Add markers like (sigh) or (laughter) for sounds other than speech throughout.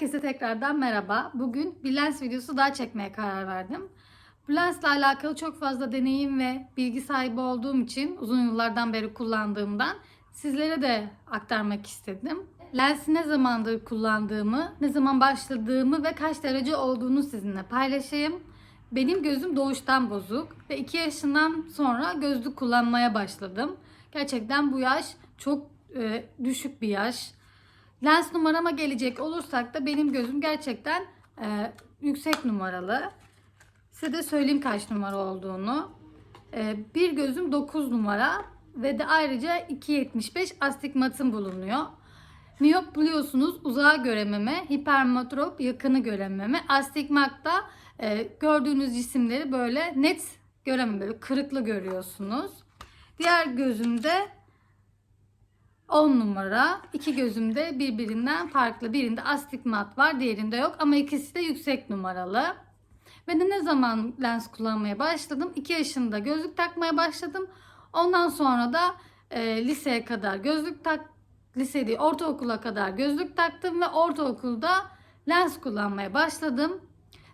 Herkese tekrardan merhaba. Bugün bir lens videosu daha çekmeye karar verdim. Bu lensle alakalı çok fazla deneyim ve bilgi sahibi olduğum için uzun yıllardan beri kullandığımdan sizlere de aktarmak istedim. Lensi ne zamandır kullandığımı, ne zaman başladığımı ve kaç derece olduğunu sizinle paylaşayım. Benim gözüm doğuştan bozuk ve 2 yaşından sonra gözlük kullanmaya başladım. Gerçekten bu yaş çok e, düşük bir yaş. Lens numarama gelecek olursak da benim gözüm gerçekten e, yüksek numaralı. Size de söyleyeyim kaç numara olduğunu. E, bir gözüm 9 numara ve de ayrıca 2.75 astigmatım bulunuyor. Miyop biliyorsunuz uzağa görememe, hipermetrop yakını görememe, astigmat da e, gördüğünüz cisimleri böyle net görememe, böyle kırıklı görüyorsunuz. Diğer gözümde 10 numara. İki gözümde birbirinden farklı. Birinde astigmat var, diğerinde yok ama ikisi de yüksek numaralı. Ve de ne zaman lens kullanmaya başladım? 2 yaşında gözlük takmaya başladım. Ondan sonra da e, liseye kadar gözlük tak lise değil, ortaokula kadar gözlük taktım ve ortaokulda lens kullanmaya başladım.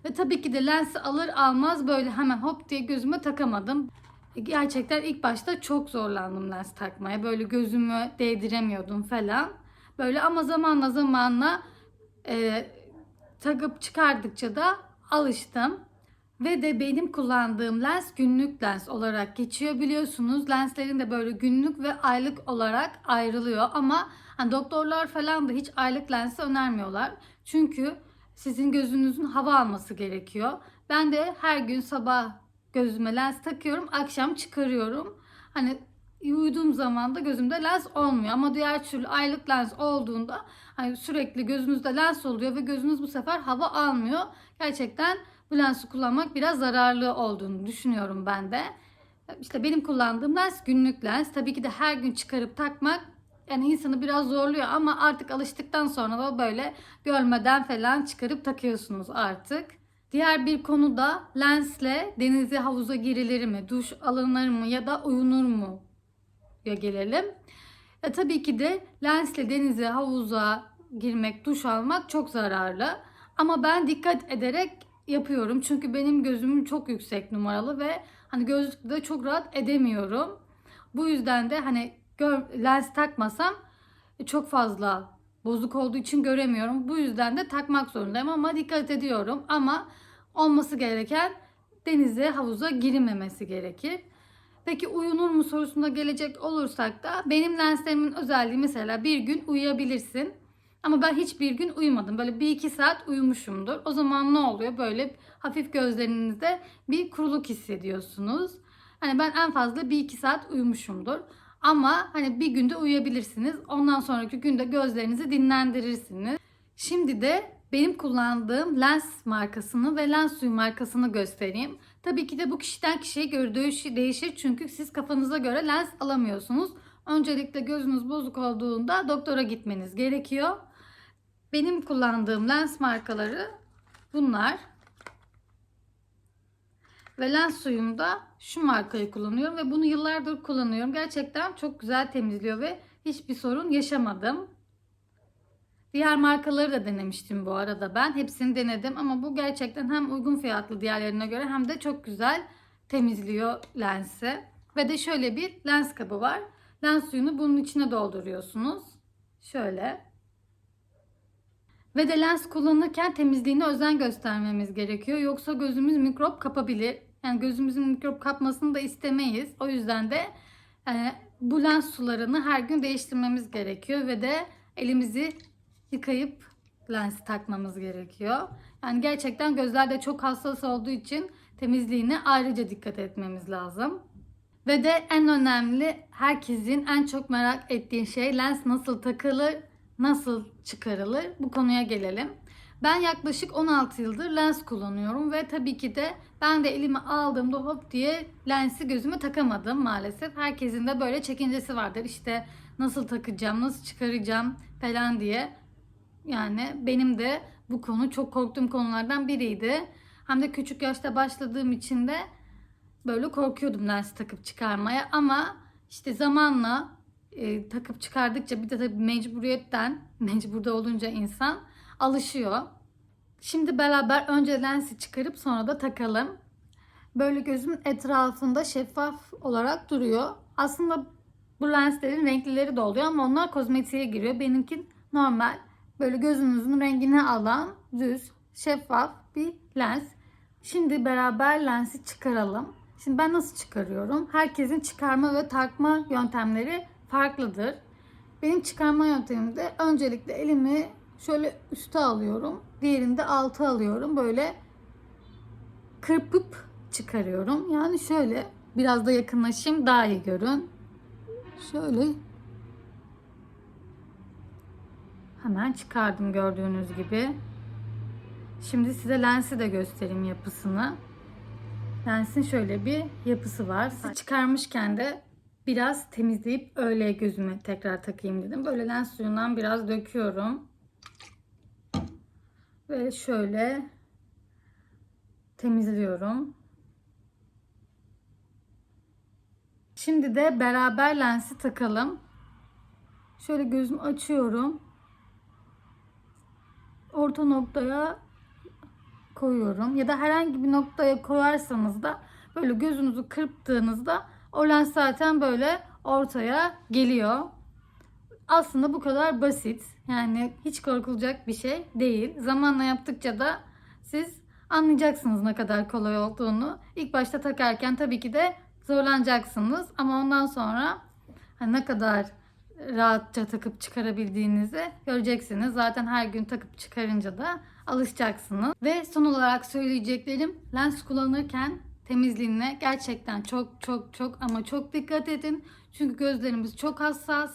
Ve tabii ki de lensi alır almaz böyle hemen hop diye gözüme takamadım. Gerçekten ilk başta çok zorlandım lens takmaya. Böyle gözümü değdiremiyordum falan. Böyle ama zamanla zamanla e, takıp çıkardıkça da alıştım. Ve de benim kullandığım lens günlük lens olarak geçiyor biliyorsunuz. Lenslerin de böyle günlük ve aylık olarak ayrılıyor. Ama hani doktorlar falan da hiç aylık lensi önermiyorlar. Çünkü sizin gözünüzün hava alması gerekiyor. Ben de her gün sabah gözüme lens takıyorum. Akşam çıkarıyorum. Hani uyuduğum zaman da gözümde lens olmuyor. Ama diğer türlü aylık lens olduğunda hani sürekli gözünüzde lens oluyor ve gözünüz bu sefer hava almıyor. Gerçekten bu lensi kullanmak biraz zararlı olduğunu düşünüyorum ben de. İşte benim kullandığım lens günlük lens. Tabii ki de her gün çıkarıp takmak yani insanı biraz zorluyor ama artık alıştıktan sonra da böyle görmeden falan çıkarıp takıyorsunuz artık. Diğer bir konu da lensle denize havuza girilir mi, duş alınır mı ya da uyunur mu ya gelelim. E, tabii ki de lensle denize havuza girmek, duş almak çok zararlı. Ama ben dikkat ederek yapıyorum. Çünkü benim gözüm çok yüksek numaralı ve hani gözlükte çok rahat edemiyorum. Bu yüzden de hani gör, lens takmasam çok fazla bozuk olduğu için göremiyorum. Bu yüzden de takmak zorundayım ama dikkat ediyorum. Ama olması gereken denize, havuza girilmemesi gerekir. Peki uyunur mu sorusuna gelecek olursak da benim lenslerimin özelliği mesela bir gün uyuyabilirsin. Ama ben hiçbir gün uyumadım. Böyle bir iki saat uyumuşumdur. O zaman ne oluyor? Böyle hafif gözlerinizde bir kuruluk hissediyorsunuz. Hani ben en fazla bir iki saat uyumuşumdur. Ama hani bir günde uyuyabilirsiniz. Ondan sonraki günde gözlerinizi dinlendirirsiniz. Şimdi de benim kullandığım lens markasını ve lens suyu markasını göstereyim. Tabii ki de bu kişiden kişiye göre değişir çünkü siz kafanıza göre lens alamıyorsunuz. Öncelikle gözünüz bozuk olduğunda doktora gitmeniz gerekiyor. Benim kullandığım lens markaları bunlar. Ve lens suyumda şu markayı kullanıyorum ve bunu yıllardır kullanıyorum. Gerçekten çok güzel temizliyor ve hiçbir sorun yaşamadım. Diğer markaları da denemiştim bu arada ben. Hepsini denedim ama bu gerçekten hem uygun fiyatlı diğerlerine göre hem de çok güzel temizliyor lensi. Ve de şöyle bir lens kabı var. Lens suyunu bunun içine dolduruyorsunuz. Şöyle. Ve de lens kullanırken temizliğine özen göstermemiz gerekiyor. Yoksa gözümüz mikrop kapabilir. Yani gözümüzün mikrop kapmasını da istemeyiz. O yüzden de e, bu lens sularını her gün değiştirmemiz gerekiyor. Ve de elimizi yıkayıp lensi takmamız gerekiyor. Yani gerçekten gözler de çok hassas olduğu için temizliğine ayrıca dikkat etmemiz lazım. Ve de en önemli herkesin en çok merak ettiği şey lens nasıl takılır, nasıl çıkarılır? Bu konuya gelelim. Ben yaklaşık 16 yıldır lens kullanıyorum ve tabii ki de ben de elime aldığımda hop diye lensi gözüme takamadım maalesef. Herkesin de böyle çekincesi vardır. İşte nasıl takacağım, nasıl çıkaracağım falan diye. Yani benim de bu konu çok korktuğum konulardan biriydi. Hem de küçük yaşta başladığım için de böyle korkuyordum lens takıp çıkarmaya ama işte zamanla e, takıp çıkardıkça bir de tabii mecburiyetten (laughs) mecburda olunca insan alışıyor. Şimdi beraber önce lensi çıkarıp sonra da takalım. Böyle gözümün etrafında şeffaf olarak duruyor. Aslında bu lenslerin renklileri de oluyor ama onlar kozmetiğe giriyor. Benimki normal. Böyle gözünüzün rengini alan düz, şeffaf bir lens. Şimdi beraber lensi çıkaralım. Şimdi ben nasıl çıkarıyorum? Herkesin çıkarma ve takma yöntemleri farklıdır. Benim çıkarma yöntemimde öncelikle elimi şöyle üste alıyorum. Diğerini de alta alıyorum. Böyle kırpıp çıkarıyorum. Yani şöyle biraz da yakınlaşayım daha iyi görün. Şöyle hemen çıkardım gördüğünüz gibi. Şimdi size lensi de göstereyim yapısını. Lensin şöyle bir yapısı var. Siz çıkarmışken de biraz temizleyip öyle gözüme tekrar takayım dedim. Böyle lens suyundan biraz döküyorum. Ve şöyle temizliyorum. Şimdi de beraber lensi takalım. Şöyle gözümü açıyorum. Orta noktaya koyuyorum. Ya da herhangi bir noktaya koyarsanız da böyle gözünüzü kırptığınızda o lens zaten böyle ortaya geliyor. Aslında bu kadar basit. Yani hiç korkulacak bir şey değil. Zamanla yaptıkça da siz anlayacaksınız ne kadar kolay olduğunu. İlk başta takarken tabii ki de zorlanacaksınız ama ondan sonra hani ne kadar rahatça takıp çıkarabildiğinizi göreceksiniz. Zaten her gün takıp çıkarınca da alışacaksınız. Ve son olarak söyleyeceklerim lens kullanırken temizliğine gerçekten çok çok çok ama çok dikkat edin. Çünkü gözlerimiz çok hassas.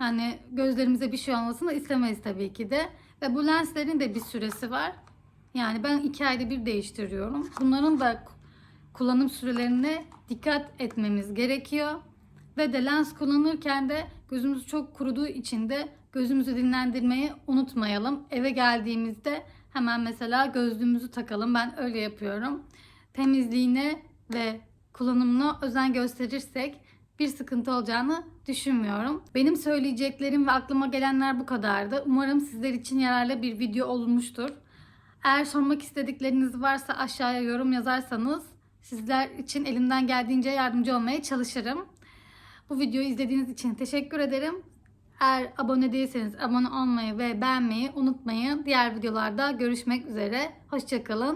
Yani gözlerimize bir şey olmasını istemeyiz tabii ki de. Ve bu lenslerin de bir süresi var. Yani ben iki ayda bir değiştiriyorum. Bunların da kullanım sürelerine dikkat etmemiz gerekiyor. Ve de lens kullanırken de gözümüz çok kuruduğu için de gözümüzü dinlendirmeyi unutmayalım. Eve geldiğimizde hemen mesela gözlüğümüzü takalım. Ben öyle yapıyorum. Temizliğine ve kullanımına özen gösterirsek bir sıkıntı olacağını düşünmüyorum. Benim söyleyeceklerim ve aklıma gelenler bu kadardı. Umarım sizler için yararlı bir video olmuştur. Eğer sormak istedikleriniz varsa aşağıya yorum yazarsanız sizler için elimden geldiğince yardımcı olmaya çalışırım. Bu videoyu izlediğiniz için teşekkür ederim. Eğer abone değilseniz abone olmayı ve beğenmeyi unutmayın. Diğer videolarda görüşmek üzere. Hoşçakalın.